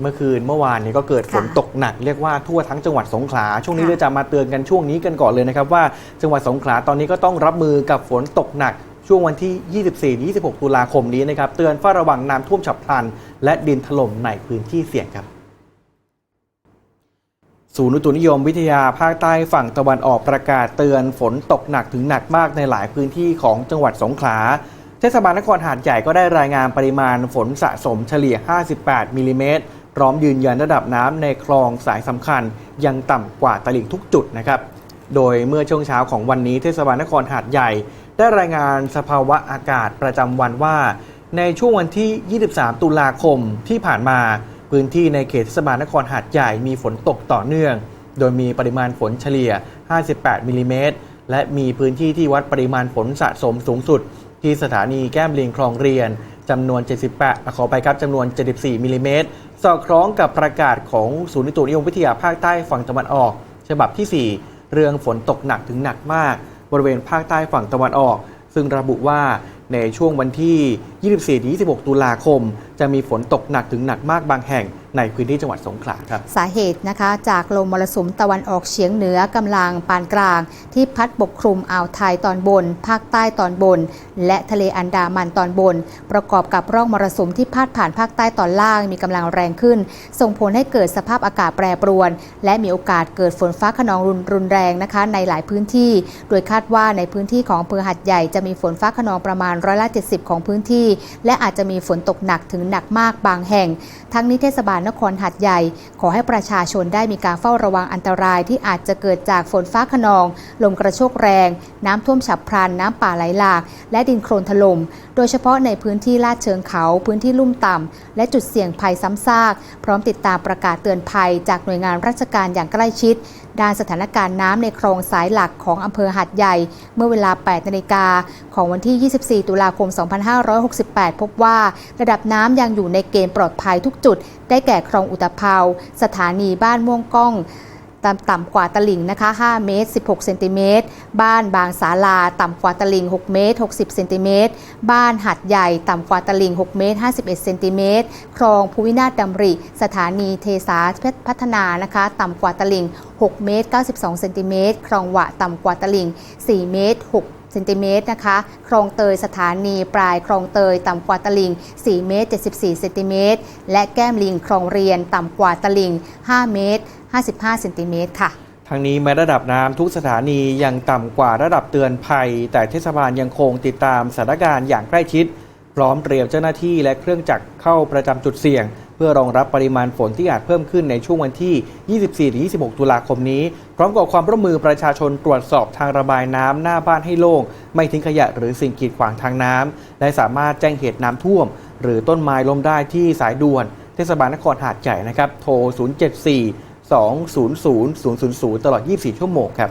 เมื่อคืนเมื่อวานนี้ก็เกิดฝนค่ะตกหนักเรียกว่าทั่วทั้งจังหวัดสงขลาช่วงนี้ค่ะเราจะมาเตือนกันช่วงนี้กันก่อนเลยนะครับว่าจังหวัดสงขลาตอนนี้ก็ต้องรับมือกับฝนตกหนัก ช่วงวันที่ 24-26 ตุลาคมนี้นะครับเตือนเฝ้าระวังน้ำท่วมฉับพลัน และดินถล่มในพื้นที่เสี่ยงครับศูนย์อุตุนิยมวิทยาภาคใต้ฝั่งตะวันออกประกาศเตือนฝนตกหนักถึงหนักมากในหลายพื้นที่ของจังหวัดสงขลาเทศบาลนครหาดใหญ่ก็ได้รายงานปริมาณฝนสะสมเฉลี่ย 58มิลลิเมตร พร้อมยืนยันระดับน้ำในคลองสายสำคัญยังต่ำกว่าตลิ่งทุกจุดนะครับ โดยเมื่อช่วงเช้าของวันนี้เทศบาลนครหาดใหญ่ ได้รายงานสภาวะอากาศประจำวันว่า ในช่วงวันที่ 23 ตุลาคมที่ผ่านมา พื้นที่ในเขตเทศบาลนครหาดใหญ่มีฝนตกต่อเนื่อง โดยมีปริมาณฝนเฉลี่ย 58มิลลิเมตร และมีพื้นที่ที่วัดปริมาณฝนสะสมสูงสุด ที่สถานีแก้มลิงคลองเรียน จำนวน 78ขอไปครับจำนวน 74มิลลิเมตรสอดคล้องกับประกาศของศูนย์นิตุนิยมวิทยาภาคใต้ฝั่งตะวันออก ฉบับที่ 4 เรื่องฝนตกหนักถึงหนักมาก บริเวณภาคใต้ฝั่งตะวันออก ซึ่งระบุว่าในช่วงวันที่ 24-26 ตุลาคม จะมีฝนตกหนักถึงหนักมากบางแห่งในพื้นที่จังหวัดสงขลาครับ สาเหตุนะคะ จากลมมรสุมตะวันออกเฉียงเหนือกำลังปานกลาง ที่พัดปกคลุมอ่าวไทยตอนบน ภาคใต้ตอนบน และทะเลอันดามันตอนบน ประกอบกับร่องมรสุมที่พาดผ่านภาคใต้ตอนล่างมีกำลังแรงขึ้น ส่งผลให้เกิดสภาพอากาศแปรปรวน และมีโอกาสเกิดฝนฟ้าขนองรุนรุนแรงนะคะ ในหลายพื้นที่ โดยคาดว่าในพื้นที่ของอำเภอหัดใหญ่จะมีฝนฟ้าขนองประมาณร้อยละ 70 ของพื้นที่และอาจจะมีฝนตกหนักถึงหนักมากบางแห่ง ทั้งนี้เทศบาลนครหัดใหญ่ ขอให้ประชาชนได้มีการเฝ้าระวังอันตรายที่อาจจะเกิดจากฝนฟ้าขนอง ลมกระโชกแรง น้ำท่วมฉับพลัน น้ำป่าไหลหลาก และดินโคลนถล่ม โดยเฉพาะในพื้นที่ลาดเชิงเขา พื้นที่ลุ่มต่ำ และจุดเสี่ยงภัยซ้ำซาก พร้อมติดตามประกาศเตือนภัยจากหน่วยงานราชการอย่างใกล้ชิด ด้านสถานการณ์น้ำในคลองสายหลักของอำเภอหัดใหญ่ เมื่อเวลา 8 นาฬิกาของวันที่ 24 ตุลาคม 2568 พบว่าระดับน้ำยังอยู่ในเกณฑ์ปลอดภัยทุกจุด ได้แก่คลองอุตภเปาสถานีบ้านม่วงก้อง ต่ำต่ำกว่าตลิ่งนะคะ5เมตร 16 เซนติเมตร บ้านบางสาลาต่ำกว่าตลิ่ง 6 เมตร 60 เซนติเมตร บ้านหัดใหญ่ต่ำกว่าตลิ่ง 6 เมตร 51 เซนติเมตร คลองภูวินาศดำริ สถานีเทสาพัฒนานะคะ ต่ำกว่าตลิ่ง 6 เมตร 92 เซนติเมตร คลองหวะต่ำกว่าตลิ่ง 4 เมตร 6 เซนติเมตรนะคะ คลองเตยสถานีปลายคลองเตยต่ำกว่าตลิ่ง 4 เมตร 74 เซนติเมตร และแก้มลิงคลองเรียนต่ำกว่าตลิ่ง 5 เมตร 55 เซนติเมตรค่ะทางนี้แม้ระดับน้ำทุกสถานียังต่ำกว่าระดับเตือนภัย แต่เทศบาลยังคงติดตามสถานการณ์อย่างใกล้ชิด พร้อมเตรียมเจ้าหน้าที่และเครื่องจักรเข้าประจำจุดเสี่ยง เพื่อรองรับปริมาณฝนที่อาจเพิ่มขึ้นในช่วงวันที่ 24-26 ตุลาคมนี้ พร้อมกับความร่วมมือประชาชนตรวจสอบทางระบายน้ำหน้าบ้านให้โล่ง ไม่ทิ้งขยะหรือสิ่งกีดขวางทางน้ำและสามารถแจ้งเหตุน้ำท่วม หรือต้นไม้ล้มได้ที่สายด่วน เทศบาลนครหาดใหญ่นะครับ โทร 074 200 000 ตลอด 24 ชั่วโมงครับ